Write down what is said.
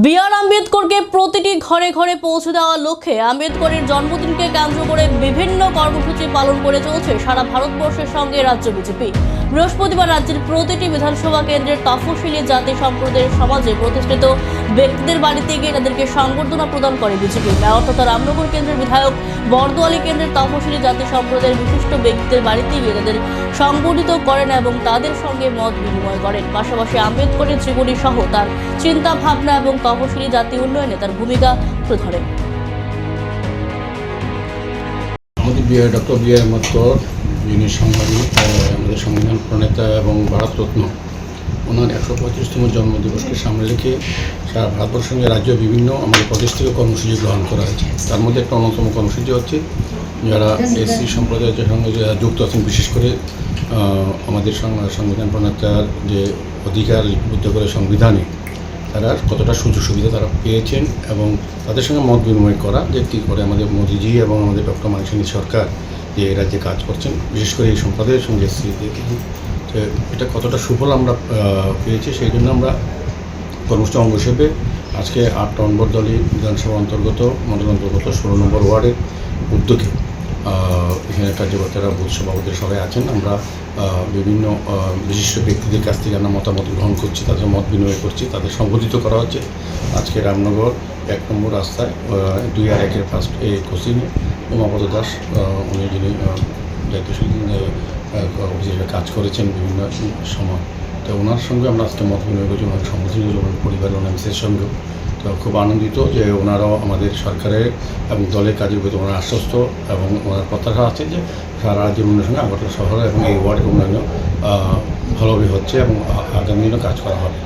B আর আম্বেদকরকে প্রতিটি ঘরে ঘরে পৌঁছে দেওয়ার লক্ষ্যে আম্বেদকরের জন্মদিনকে কেন্দ্র করে বিভিন্ন কর্মসূচি পালন করে চলছে সারা ভারতবর্ষের সঙ্গে রাজ্য বিজেপি। বৃহস্পতিবার রাজ্যের প্রতিটি বিধানসভা কেন্দ্রের তফসিলি জাতি সম্প্রদায়ের সমাজে প্রতিষ্ঠিত ব্যক্তিদের বাড়িতে গিয়ে তাদেরকে সংবর্ধনা প্রদান করে বিজেপি। তথা রামনগর কেন্দ্রের বিধায়ক বরদোয়ালি কেন্দ্রের তফসিলি জাতি সম্প্রদায়ের বিশিষ্ট ব্যক্তিদের বাড়িতে গিয়ে তাদের সংগঠিত করেন এবং তাদের সঙ্গে মত বিনিময় করেন। পাশাপাশি আম্বেদকরের জীবনী সহ তার চিন্তা ভাবনা এবং তফসিলি জাতি উন্নয়নে তার ভূমিকা তুলে ধরেন আমাদের ডক্টর বি আর আম্বেদকর, যিনি সাংবাদিক প্রণেতা এবং ভারতরত্ন। ওনার একশো পঁয়ত্রিশতম জন্মদিবসকে সামনে রেখে সারা ভারতবর্ষের সঙ্গে রাজ্য বিভিন্ন আমাদের প্রদেশ থেকে কর্মসূচি গ্রহণ করা হয়েছে। তার মধ্যে একটা অন্যতম কর্মসূচি হচ্ছে যারা এসসি সম্প্রদায়ের সঙ্গে যারা যুক্ত আছেন, বিশেষ করে আমাদের সংবিধান প্রণেতার যে অধিকার লিপিবদ্ধ করে সংবিধানে তারা কতটা সুযোগ সুবিধা তারা পেয়েছেন এবং তাদের সঙ্গে মত বিনিময় করা যে কী করে আমাদের মোদিজি এবং আমাদের ডক্টর মানিসানী সরকার যে রাজ্যে কাজ করছেন। বিশেষ করে এই সম্প্রদায়ের সঙ্গে এসেছি তো এটা কতটা সুফল আমরা পেয়েছি, সেই জন্য আমরা কর্মসূচি অঙ্গ হিসেবে আজকে আট নম্বর দলই বিধানসভা অন্তর্গত, মন্ডল অন্তর্গত ষোলো নম্বর ওয়ার্ডের উদ্যোগে এখানে কার্যকর্তারা, বুথ সভাপতিরা সবাই আছেন। আমরা বিভিন্ন বিশিষ্ট ব্যক্তিদের কাছ থেকে আমরা মতামত গ্রহণ করছি, তাদের মত বিনিময় করছি, তাদের সংগঠিত করা হচ্ছে। আজকে রামনগর এক নম্বর রাস্তায় দুই আর একের ফার্স্ট এ কোচিনে উমাপদ দাস উনি যিনি দায়িত্বশীল হিসেবে কাজ করেছেন বিভিন্ন সময়। তো ওনার সঙ্গে আমরা আজকে মত বিনিময় করছি, ওনার সম্মতি ওনার পরিবারের ওনার সঙ্গেও। তো খুব আনন্দিত যে ওনারাও আমাদের সরকারের এবং দলের কাজের প্রতি ওনার আশ্বস্ত এবং ওনার প্রত্যাশা আছে যে সারা রাজ্যের উন্নয়নের সঙ্গে আগরতলা শহরে এবং এই ওয়ার্ডের উন্নয়ন ভালোভাবে হচ্ছে এবং আগামী দিনও কাজ করা হবে।